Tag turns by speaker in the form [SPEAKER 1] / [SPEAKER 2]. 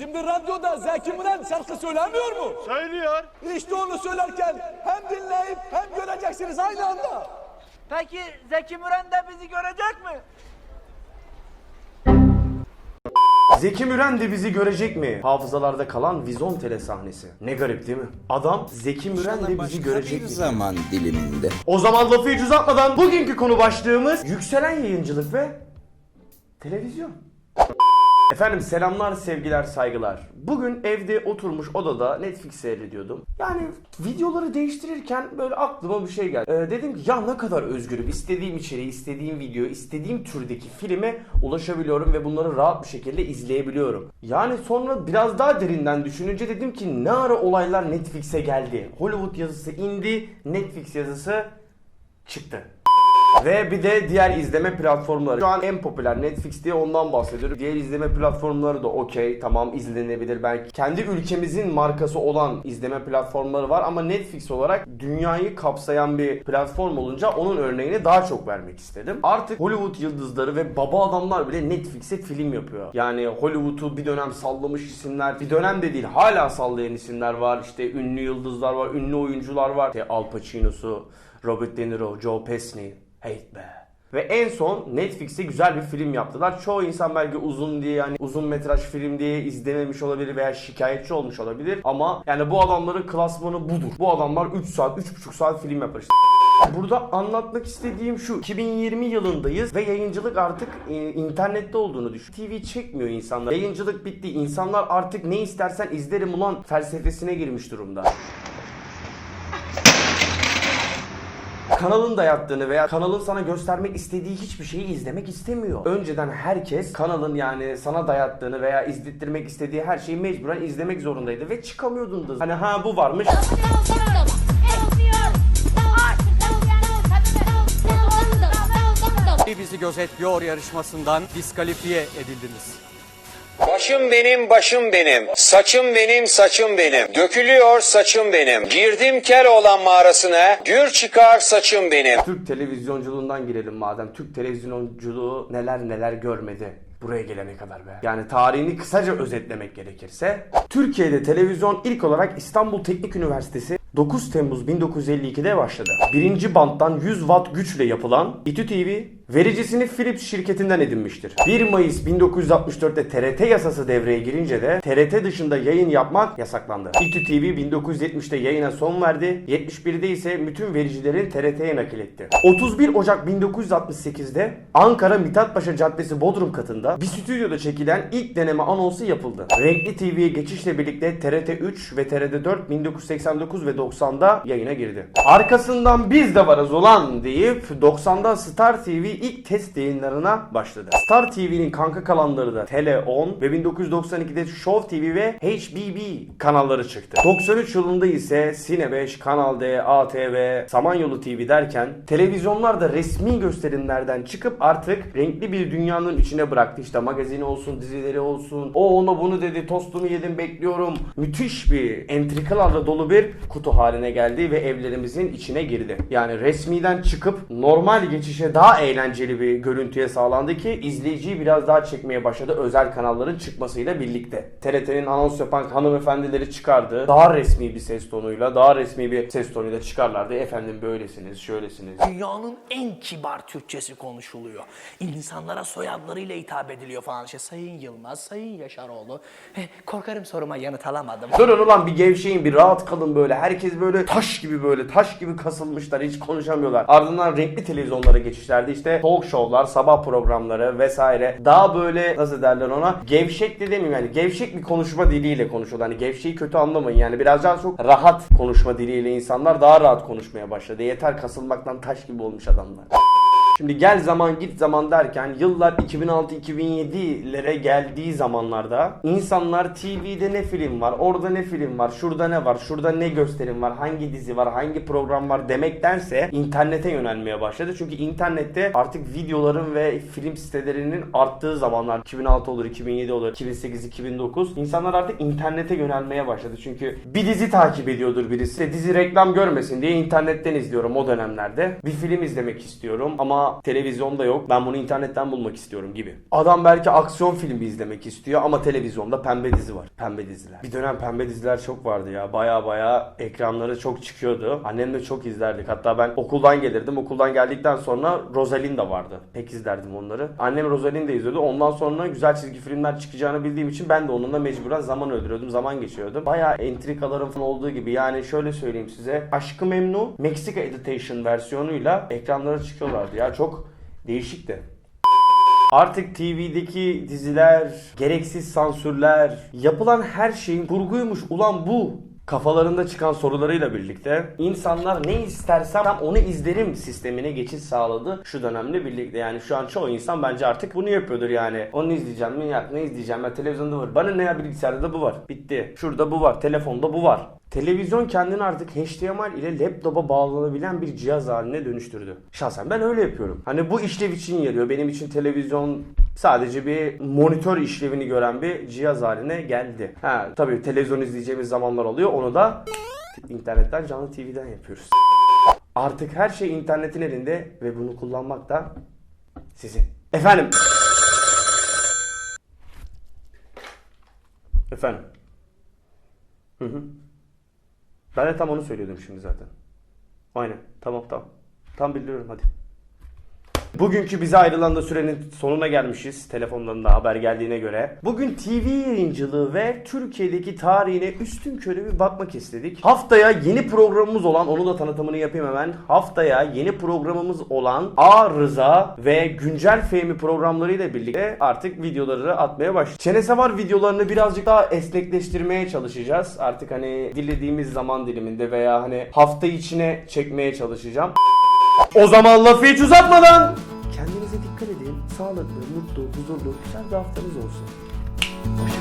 [SPEAKER 1] Şimdi radyoda Zeki Müren şarkı söylemiyor mu?
[SPEAKER 2] Söylüyor.
[SPEAKER 1] İşte onu söylerken hem dinleyip hem göreceksiniz aynı anda.
[SPEAKER 3] Peki Zeki Müren de bizi görecek mi?
[SPEAKER 4] Zeki Müren de bizi görecek mi? Hafızalarda kalan Vizon tele sahnesi. Ne garip değil mi? Adam Zeki Müren de bizi görecek
[SPEAKER 5] bir
[SPEAKER 4] mi?
[SPEAKER 5] zaman diliminde.
[SPEAKER 4] O zaman lafı hiç uzatmadan bugünkü konu başlığımız yükselen yayıncılık ve televizyon. Efendim selamlar, sevgiler, saygılar. Bugün evde oturmuş odada Netflix seyrediyordum. Yani videoları değiştirirken böyle aklıma bir şey geldi. Ee, dedim ki ya ne kadar özgürüm. İstediğim içeriği, istediğim video, istediğim türdeki filme ulaşabiliyorum ve bunları rahat bir şekilde izleyebiliyorum. Yani sonra biraz daha derinden düşününce dedim ki ne ara olaylar Netflix'e geldi. Hollywood yazısı indi, Netflix yazısı çıktı. Ve bir de diğer izleme platformları. Şu an en popüler Netflix diye ondan bahsediyorum. Diğer izleme platformları da okey tamam izlenebilir. Belki kendi ülkemizin markası olan izleme platformları var ama Netflix olarak dünyayı kapsayan bir platform olunca onun örneğini daha çok vermek istedim. Artık Hollywood yıldızları ve baba adamlar bile Netflix'e film yapıyor. Yani Hollywood'u bir dönem sallamış isimler, bir dönem de değil hala sallayan isimler var. İşte ünlü yıldızlar var, ünlü oyuncular var. İşte Al Pacino'su, Robert De Niro, Joe Pesci. Hate be. Ve en son Netflix'te güzel bir film yaptılar. Çoğu insan belki uzun diye yani uzun metraj film diye izlememiş olabilir veya şikayetçi olmuş olabilir. Ama yani bu adamların klasmanı budur. Bu adamlar 3 saat, 3,5 saat film yapar işte. Burada anlatmak istediğim şu. 2020 yılındayız ve yayıncılık artık e, internette olduğunu düşün. TV çekmiyor insanlar. Yayıncılık bitti. İnsanlar artık ne istersen izlerim ulan felsefesine girmiş durumda. Kanalın dayattığını veya kanalın sana göstermek istediği hiçbir şeyi izlemek istemiyor. Önceden herkes kanalın yani sana dayattığını veya izlettirmek istediği her şeyi mecburen izlemek zorundaydı ve çıkamıyordun da. Hani ha bu varmış.
[SPEAKER 6] bizi gözetliyor yarışmasından diskalifiye edildiniz.
[SPEAKER 7] Başım benim, başım benim. Saçım benim, saçım benim. Dökülüyor saçım benim. Girdim Keloğlan mağarasına. Gür çıkar saçım benim.
[SPEAKER 4] Türk televizyonculuğundan girelim madem. Türk televizyonculuğu neler neler görmedi. Buraya gelene kadar be. Yani tarihini kısaca özetlemek gerekirse. Türkiye'de televizyon ilk olarak İstanbul Teknik Üniversitesi 9 Temmuz 1952'de başladı. Birinci banttan 100 watt güçle yapılan İTÜ TV vericisini Philips şirketinden edinmiştir. 1 Mayıs 1964'te TRT yasası devreye girince de TRT dışında yayın yapmak yasaklandı. İTÜ TV 1970'te yayına son verdi. 71'de ise bütün vericilerin TRT'ye nakil etti. 31 Ocak 1968'de Ankara Mithatpaşa Caddesi Bodrum katında bir stüdyoda çekilen ilk deneme anonsu yapıldı. Renkli TV'ye geçişle birlikte TRT 3 ve TRT 4 1989 ve 90'da yayına girdi. Arkasından biz de varız ulan deyip 90'da Star TV ilk test yayınlarına başladı. Star TV'nin kanka kalanları da Tele 10 ve 1992'de Show TV ve HBB kanalları çıktı. 93 yılında ise Sine 5, Kanal D, ATV, Samanyolu TV derken televizyonlar da resmi gösterimlerden çıkıp artık renkli bir dünyanın içine bıraktı. İşte magazini olsun, dizileri olsun. O ona bunu dedi, tostumu yedim bekliyorum. Müthiş bir entrikalarla dolu bir kutu haline geldi ve evlerimizin içine girdi. Yani resmiden çıkıp normal geçişe daha eğlenceli bir görüntüye sağlandı ki izleyiciyi biraz daha çekmeye başladı özel kanalların çıkmasıyla birlikte. TRT'nin anons yapan hanımefendileri çıkardı. Daha resmi bir ses tonuyla, daha resmi bir ses tonuyla çıkarlardı. Efendim böylesiniz, şöylesiniz.
[SPEAKER 8] Dünyanın en kibar Türkçesi konuşuluyor. İnsanlara soyadlarıyla hitap ediliyor falan. İşte Sayın Yılmaz, Sayın Yaşaroğlu. Heh, korkarım soruma yanıt alamadım.
[SPEAKER 4] Durun ulan bir gevşeyin bir rahat kalın böyle. Herkes böyle taş gibi böyle taş gibi kasılmışlar hiç konuşamıyorlar. Ardından renkli televizyonlara geçişlerde işte talk show'lar, sabah programları vesaire. Daha böyle nasıl derler ona gevşek de demeyeyim yani gevşek bir konuşma diliyle konuşuyorlar. Hani gevşeyi kötü anlamayın yani biraz daha çok rahat konuşma diliyle insanlar daha rahat konuşmaya başladı. Yeter kasılmaktan taş gibi olmuş adamlar. Şimdi gel zaman git zaman derken yıllar 2006-2007'lere geldiği zamanlarda insanlar TV'de ne film var, orada ne film var, şurada ne var, şurada ne gösterim var, hangi dizi var, hangi program var demektense internete yönelmeye başladı. Çünkü internette artık videoların ve film sitelerinin arttığı zamanlar 2006 olur, 2007 olur, 2008, 2009 insanlar artık internete yönelmeye başladı. Çünkü bir dizi takip ediyordur birisi. Dizi reklam görmesin diye internetten izliyorum o dönemlerde. Bir film izlemek istiyorum ama ama televizyonda yok. Ben bunu internetten bulmak istiyorum gibi. Adam belki aksiyon filmi izlemek istiyor ama televizyonda pembe dizi var. Pembe diziler. Bir dönem pembe diziler çok vardı ya. Baya baya ekranları çok çıkıyordu. Annemle çok izlerdik. Hatta ben okuldan gelirdim. Okuldan geldikten sonra Rosalinda vardı. Pek izlerdim onları. Annem Rosalinda izliyordu. Ondan sonra güzel çizgi filmler çıkacağını bildiğim için ben de onunla mecburen zaman öldürüyordum. Zaman geçiyordum. Baya entrikaların falan olduğu gibi. Yani şöyle söyleyeyim size. Aşkı Memnu Meksika Editation versiyonuyla ekranlara çıkıyorlardı ya. Çok değişikti. Artık TV'deki diziler, gereksiz sansürler, yapılan her şeyin kurguymuş ulan bu kafalarında çıkan sorularıyla birlikte insanlar ne istersem onu izlerim sistemine geçiş sağladı şu dönemle birlikte. Yani şu an çoğu insan bence artık bunu yapıyordur yani. Onu izleyeceğim mi? Ya, ne izleyeceğim ben televizyonda var. Bana ne ya bilgisayarda da bu var. Bitti. Şurada bu var. Telefonda bu var. Televizyon kendini artık HDMI ile laptopa bağlanabilen bir cihaz haline dönüştürdü. Şahsen ben öyle yapıyorum. Hani bu işlev için yarıyor. Benim için televizyon sadece bir monitör işlevini gören bir cihaz haline geldi. Ha tabii televizyon izleyeceğimiz zamanlar oluyor. Onu da internetten canlı TV'den yapıyoruz. Artık her şey internetin elinde ve bunu kullanmak da sizin. Efendim. Efendim. Hı hı. Ben de tam onu söylüyordum şimdi zaten. Aynen. Tamam tamam. Tam bildiriyorum hadi. Bugünkü bize ayrılan da sürenin sonuna gelmişiz. Telefondan da haber geldiğine göre. Bugün TV yayıncılığı ve Türkiye'deki tarihine üstün körü bir bakmak istedik. Haftaya yeni programımız olan, onu da tanıtımını yapayım hemen. Haftaya yeni programımız olan A Rıza ve Güncel Fehmi programlarıyla birlikte artık videoları atmaya başlayacağız. Çene var videolarını birazcık daha esnekleştirmeye çalışacağız. Artık hani dilediğimiz zaman diliminde veya hani hafta içine çekmeye çalışacağım. O zaman lafı hiç uzatmadan kendinize dikkat edin. Sağlıklı, mutlu, huzurlu, güzel bir haftanız olsun. Hoşça